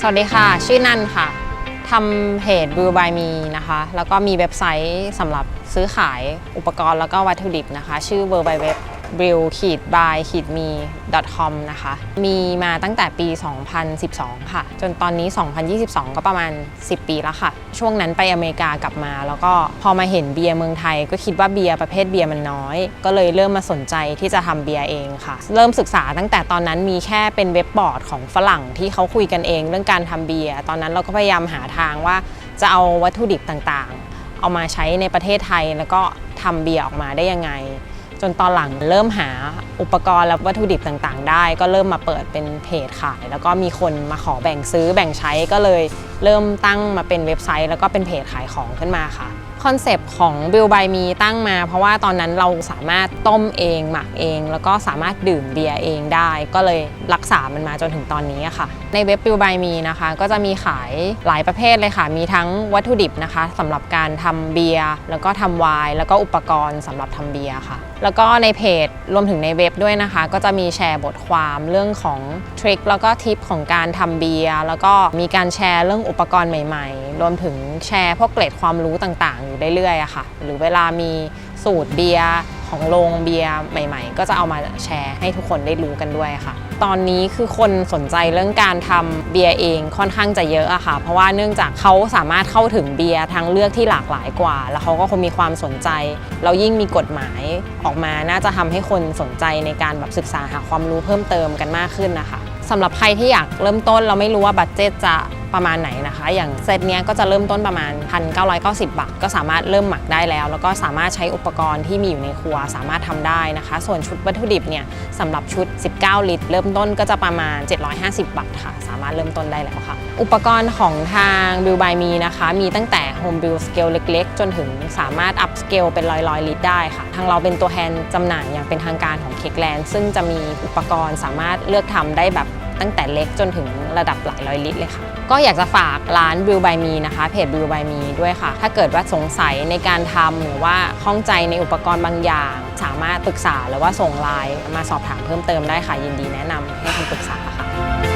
สวัสดีค่ะ ชื่อนันค่ะทำเพจ b ู u e by Me นะคะ แล้วก็มีเว็บไซต์สำหรับซื้อขายอุปกรณ์แล้วก็วัตถุดิบนะคะ ชื่อ w w w b r e w by me com นะคะ มีมาตั้งแต่ปี 2012 ค่ะ จนตอนนี้ 2022 ก็ประมาณ 10 ปีแล้วค่ะ ช่วงนั้นไปอเมริกากลับมา แล้วก็พอมาเห็นเบียร์เมืองไทย ก็คิดว่าเบียร์ประเภทเบียร์มันน้อย ก็เลยเริ่มมาสนใจที่จะทำเบียร์เองค่ะ เริ่มศึกษาตั้งแต่ตอนนั้นมีแค่เป็นเว็บบอร์ดของฝรั่งที่เขาคุยกันเองเรื่องการทำเบียร์ ตอนนั้นเราก็พยายามหาทางว่าจะเอาวัตถุดิบต่างๆ เอามาใช้ในประเทศไทยแล้วก็ทำเบียร์ออกมาได้ยังไง จนตอนหลังเริ่มหาอุปกรณ์และวัตถุดิบต่างๆ ได้ ก็เริ่มมาเปิดเป็นเพจขาย แล้วก็มีคนมาขอแบ่งซื้อแบ่งใช้ก็เลยเริ่มตั้งมาเป็นเว็บไซต์ แล้วก็เป็นเพจขายของขึ้นมาค่ะ คอนเซปต์ของ Bill by Me ตั้งมา เพราะว่าตอนนั้นเราสามารถต้มเอง หมักเอง แล้วก็สามารถดื่มเบียร์เองได้ ก็เลยรักษามันมาจนถึงตอนนี้ค่ะ ในเว็บ Bill by Me นะคะ ก็จะมีขายหลายประเภทเลยค่ะ มีทั้งวัตถุดิบนะคะสำหรับการทำเบียร์แล้วก็ทำไวน์แล้วก็อุปกรณ์สำหรับทำเบียร์ค่ะ แล้วก็ในเพจรวมถึงในเว็บด้วยนะคะ ก็จะมีแชร์บทความเรื่องของทริคแล้วก็ทิปของการทำเบียร์แล้วก็มีการแชร์เรื่องอุปกรณ์ใหม่ ๆ รวมถึงแชร์พวกเกร็ดความรู้ต่างๆอยู่เรื่อยๆอะค่ะ หรือเวลามีสูตรเบียร์ของโรงเบียร์ใหม่ ๆ ก็จะเอามาแชร์ให้ทุกคนได้รู้กันด้วยค่ะ ตอนนี้คือคนสนใจเรื่องการทำเบียร์เองค่อนข้างจะเยอะอะค่ะ เพราะว่าเนื่องจากเขาสามารถเข้าถึงเบียร์ทางเลือกที่หลากหลายกว่า แล้วเขาก็คงมีความสนใจ แล้วยิ่งมีกฎหมายออกมาน่าจะทำให้คนสนใจในการแบบศึกษาหาความรู้เพิ่มเติมกันมากขึ้นนะคะสำหรับใครที่อยากเริ่มต้นเราไม่รู้ว่าบัตเจตจะประมาณไหนนะคะ อย่างเซตเนี้ยก็จะเริ่มต้นประมาณ 1,990 บาท ก็สามารถเริ่มหมักได้แล้ว แล้วก็สามารถใช้อุปกรณ์ที่มีอยู่ในครัวสามารถทำได้นะคะ ส่วนชุดวัตถุดิบเนี่ยสำหรับชุด 19 ลิตร เริ่มต้นก็จะประมาณ 750 บาทค่ะ สามารถเริ่มต้นได้แล้วค่ะ อุปกรณ์ของทาง Bill by Me นะคะ มีตั้งแต่ Home Brew Scale เล็ก ๆ จนถึงสามารถ up scale เป็นร้อยๆลิตรได้ค่ะ ทางเราเป็นตัวแทนจำหน่ายอย่างเป็นทางการของ Cake Land ซึ่งจะมีอุปกรณ์สามารถเลือกทำได้แบบตั้งแต่เล็กจนถึงระดับหลายร้อยลิตรเลยค่ะ ก็อยากจะฝากร้านบิวบายมีนะคะเพจบิวบายมีด้วยค่ะ ถ้าเกิดว่าสงสัยในการทำหรือว่าข้องใจในอุปกรณ์บางอย่าง สามารถปรึกษาหรือว่าส่งไลน์มาสอบถามเพิ่มเติมได้ค่ะยินดีแนะนำให้คำปรึกษาค่ะ